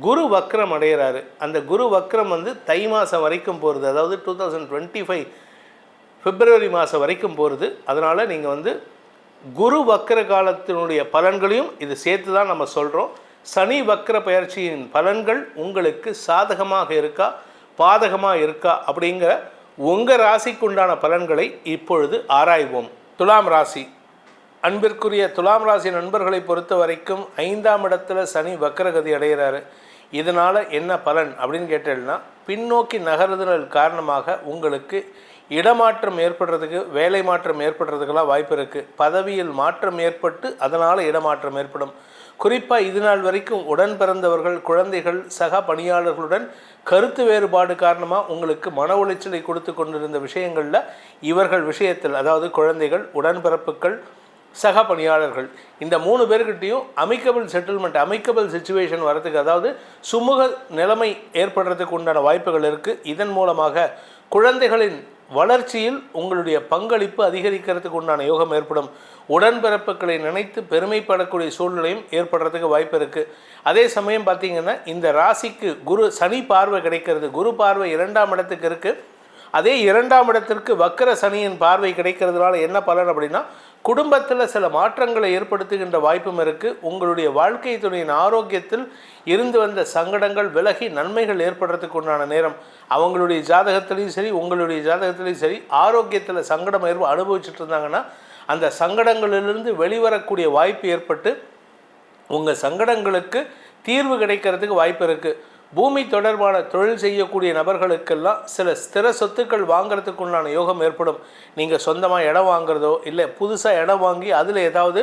குரு வக்ரம் அடைகிறாரு அந்த குரு வக்ரம் வந்து தை மாதம் வரைக்கும் போகிறது அதாவது two thousand twenty five February மாதம் வரைக்கும் போகிறது அதனால் நீங்கள் வந்து குரு வக்ர காலத்தினுடைய பலன்களையும் இது சேர்த்து தான் நம்ம சொல்கிறோம் சனி வக்ர பயிற்சியின் பலன்கள் உங்களுக்கு சாதகமாக இருக்கா பாதகமாக இருக்கா அப்படிங்கிற உங்கள் ராசிக்குண்டான பலன்களை இப்பொழுது ஆராய்வோம். துலாம் ராசி. அன்பிற்குரிய துலாம் ராசி நண்பர்களை பொறுத்த வரைக்கும் ஐந்தாம் இடத்துல சனி வக்ரகதி அடைகிறாரு இதனால் என்ன பலன் அப்படின்னு கேட்டேன்னா பின்னோக்கி நகருதல் காரணமாக உங்களுக்கு இடமாற்றம் ஏற்படுறதுக்கு வேலை மாற்றம் ஏற்படுறதுக்கெல்லாம் வாய்ப்பு இருக்குது பதவியில் மாற்றம் ஏற்பட்டு அதனால் இடமாற்றம் ஏற்படும். குறிப்பாக இது நாள் வரைக்கும் உடன் பிறந்தவர்கள் குழந்தைகள் சக பணியாளர்களுடன் கருத்து வேறுபாடு காரணமாக உங்களுக்கு மன உளைச்சலை கொடுத்து கொண்டிருந்த விஷயங்களில் இவர்கள் விஷயத்தில் அதாவது குழந்தைகள் உடன்பிறப்புகள் சக பணியாளர்கள். இந்த மூணு பேர்கிட்டையும் அமைக்கபிள் செட்டில்மெண்ட் அமிக்கபிள் சுச்சுவேஷன் வரத்துக்கு அதாவது சுமூக நிலைமை ஏற்படுறதுக்கு உண்டான வாய்ப்புகள் இருக்குது இதன் மூலமாக குழந்தைகளின் வளர்ச்சியில் உங்களுடைய பங்களிப்பு அதிகரிக்கிறதுக்கு உண்டான யோகம் ஏற்படும். உடன்பிறப்புகளை நினைத்து பெருமைப்படக்கூடிய சூழ்நிலையும் ஏற்படுறதுக்கு வாய்ப்பு இருக்குது அதே சமயம் பார்த்தீங்கன்னா இந்த ராசிக்கு குரு சனி பார்வை கிடைக்கிறது. குரு பார்வை இரண்டாம் இடத்துக்கு இருக்குது அதே இரண்டாம் இடத்திற்கு வக்கர சனியின் பார்வை கிடைக்கிறதுனால என்ன பலன் அப்படின்னா குடும்பத்தில் சில மாற்றங்களை ஏற்படுத்துகின்ற வாய்ப்பும் இருக்குது உங்களுடைய வாழ்க்கை துணையின் ஆரோக்கியத்தில் இருந்து வந்த சங்கடங்கள் விலகி நன்மைகள் ஏற்படுறதுக்கு உண்டான நேரம். அவங்களுடைய ஜாதகத்திலையும் சரி உங்களுடைய ஜாதகத்திலையும் சரி ஆரோக்கியத்தில் சங்கடம் ஏற்ப அனுபவிச்சுட்டு இருந்தாங்கன்னா அந்த சங்கடங்களிலிருந்து வெளிவரக்கூடிய வாய்ப்பு ஏற்பட்டு உங்கள் சங்கடங்களுக்கு தீர்வு கிடைக்கிறதுக்கு வாய்ப்பு இருக்குது பூமி தொடர்பான தொழில் செய்யக்கூடிய நபர்களுக்கெல்லாம் சில ஸ்திர சொத்துக்கள் வாங்குறதுக்கு உண்டான யோகம் ஏற்படும். நீங்கள் சொந்தமாக இடம் வாங்குறதோ இல்லை புதுசாக இடம் வாங்கி அதில் ஏதாவது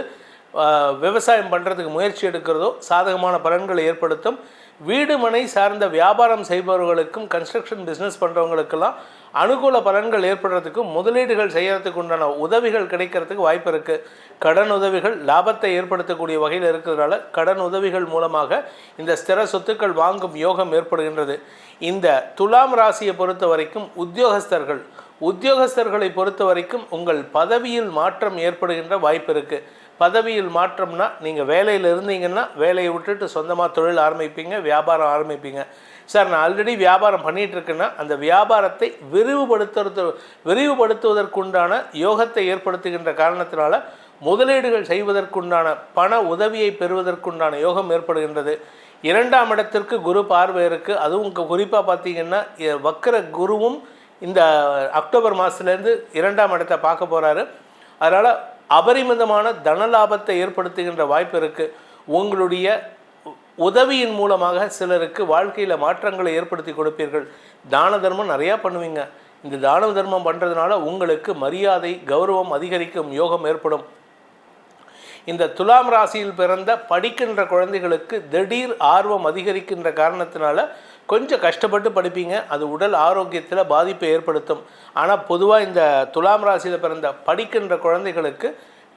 விவசாயம் பண்ணுறதுக்கு முயற்சி எடுக்கிறதோ சாதகமான பலன்களை ஏற்படுத்தும். வீடு மனை சார்ந்த வியாபாரம் செய்பவர்களுக்கும் கன்ஸ்ட்ரக்ஷன் பிஸ்னஸ் பண்ணுறவங்களுக்கெல்லாம் அனுகூல பலன்கள் ஏற்படுறதுக்கும் முதலீடுகள் செய்கிறதுக்கு உண்டான உதவிகள் கிடைக்கிறதுக்கு வாய்ப்பு இருக்குது கடன் உதவிகள் லாபத்தை ஏற்படுத்தக்கூடிய வகையில் இருக்கிறதுனால கடன் உதவிகள் மூலமாக இந்த ஸ்திர சொத்துக்கள் வாங்கும் யோகம் ஏற்படுகின்றது. இந்த துலாம் ராசியை பொறுத்த வரைக்கும் உத்தியோகஸ்தர்கள் உத்தியோகஸ்தர்களை பொறுத்த வரைக்கும் உங்கள் பதவியில் மாற்றம் ஏற்படுகின்ற வாய்ப்பு இருக்குது பதவியில் மாற்றம்னா நீங்கள் வேலையில் இருந்தீங்கன்னா வேலையை விட்டுட்டு சொந்தமாக தொழில் ஆரம்பிப்பீங்க வியாபாரம் ஆரம்பிப்பீங்க. சார் நான் ஆல்ரெடி வியாபாரம் பண்ணிகிட்ருக்கேன்னா அந்த வியாபாரத்தை விரிவுபடுத்துறது விரிவுபடுத்துவதற்குண்டான யோகத்தை ஏற்படுத்துகின்ற காரணத்தினால முதலீடுகள் செய்வதற்குண்டான பண உதவியை பெறுவதற்குண்டான யோகம் ஏற்படுகின்றது. இரண்டாம் இடத்திற்கு குரு பார்வை இருக்குது அதுவும் குறிப்பாக பார்த்தீங்கன்னா வக்கர குருவும் இந்த அக்டோபர் மாதத்துலேருந்து இரண்டாம் இடத்தை பார்க்க போகிறாரு அதனால் அபரிமிதமான தன லாபத்தை ஏற்படுத்துகின்ற வாய்ப்பு இருக்குது உங்களுடைய உதவியின் மூலமாக சிலருக்கு வாழ்க்கையில் மாற்றங்களை ஏற்படுத்தி கொடுப்பீர்கள். தான தர்மம் நிறையா பண்ணுவீங்க. இந்த தான தர்மம் பண்ணுறதுனால உங்களுக்கு மரியாதை கௌரவம் அதிகரிக்கும் யோகம் ஏற்படும். இந்த துலாம் ராசியில் பிறந்த படிக்கின்ற குழந்தைகளுக்கு திடீர் ஆர்வம் அதிகரிக்கின்ற காரணத்தினால கொஞ்சம் கஷ்டப்பட்டு படிப்பீங்க. அது உடல் ஆரோக்கியத்தில் பாதிப்பை ஏற்படுத்தும். ஆனால் பொதுவாக இந்த துலாம் ராசியில் பிறந்த படிக்கின்ற குழந்தைகளுக்கு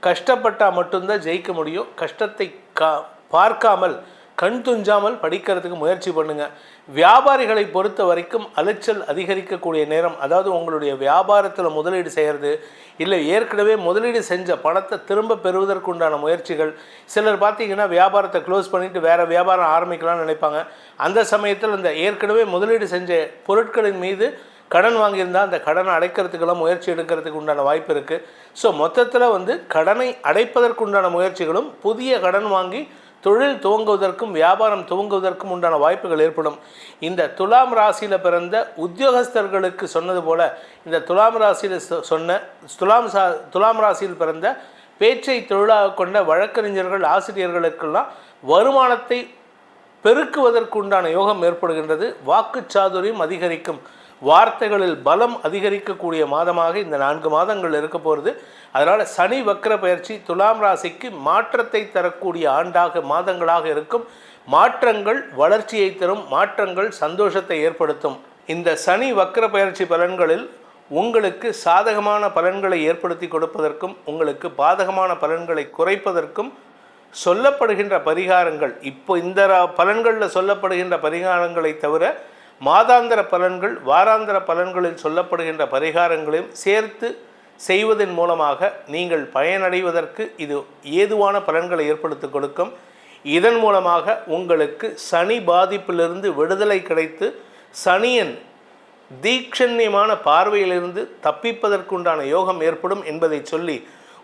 கஷ்டப்பட்டால் மட்டும்தான் ஜெயிக்க முடியும். கஷ்டத்தை கா பார்க்காமல் கண் துஞ்சாமல் படிக்கிறதுக்கு முயற்சி பண்ணுங்கள் வியாபாரிகளை பொறுத்த வரைக்கும் அலைச்சல் அதிகரிக்கக்கூடிய நேரம் அதாவது உங்களுடைய வியாபாரத்தில் முதலீடு செய்கிறது இல்லை ஏற்கனவே முதலீடு செஞ்ச பணத்தை திரும்ப பெறுவதற்குண்டான முயற்சிகள். சிலர் பார்த்தீங்கன்னா வியாபாரத்தை க்ளோஸ் பண்ணிட்டு வேறு வியாபாரம் ஆரம்பிக்கலாம்னு நினைப்பாங்க. அந்த சமயத்தில் இந்த ஏற்கனவே முதலீடு செஞ்ச பொருட்களின் மீது கடன் வாங்கியிருந்தால் அந்த கடனை அடைக்கிறதுக்கெல்லாம் முயற்சி எடுக்கிறதுக்கு உண்டான வாய்ப்பு இருக்குது ஸோ மொத்தத்தில் வந்து கடனை அடைப்பதற்குண்டான முயற்சிகளும் புதிய கடன் வாங்கி தொழில் துவங்குவதற்கும் வியாபாரம் துவங்குவதற்கும் உண்டான வாய்ப்புகள் ஏற்படும். இந்த துலாம் ராசியில் பிறந்த உத்தியோகஸ்தர்களுக்கு சொன்னது போல இந்த துலாம் ராசியில் சொ- சொன்ன துலாம் சா துலாம் ராசியில் பிறந்த பேச்சை தொழிலாக கொண்ட வழக்கறிஞர்கள் ஆசிரியர்களுக்கெல்லாம் வருமானத்தை பெருக்குவதற்கு உண்டான யோகம் ஏற்படுகின்றது. வாக்கு சாதுரியம் அதிகரிக்கும். வார்த்தைகளில் பலம் அதிகரிக்கக்கூடிய மாதமாக இந்த நான்கு மாதங்கள் இருக்க போகிறது அதனால் சனி வக்ர பயிற்சி துலாம் ராசிக்கு மாற்றத்தை தரக்கூடிய ஆண்டாக மாதங்களாக இருக்கும். மாற்றங்கள் வளர்ச்சியை தரும் மாற்றங்கள் சந்தோஷத்தை ஏற்படுத்தும். இந்த சனி வக்ர பயிற்சி பலன்களில் உங்களுக்கு சாதகமான பலன்களை ஏற்படுத்தி கொடுப்பதற்கும் உங்களுக்கு பாதகமான பலன்களை குறைப்பதற்கும் சொல்லப்படுகின்ற பரிகாரங்கள் இப்போ இந்த ரா- பலன்களில் சொல்லப்படுகின்ற பரிகாரங்களை தவிர மாதாந்திர பலன்கள் வாராந்திர பலன்களில் சொல்லப்படுகின்ற பரிகாரங்களையும் சேர்த்து செய்வதன் மூலமாக நீங்கள் பயனடைவதற்கு இது ஏதுவான பலன்களை ஏற்படுத்தி கொடுக்கும். இதன் மூலமாக உங்களுக்கு சனி பாதிப்பிலிருந்து விடுதலை கிடைத்து சனியன் தீட்சண்யமான பார்வையிலிருந்து தப்பிப்பதற்குண்டான யோகம் ஏற்படும் என்பதை சொல்லி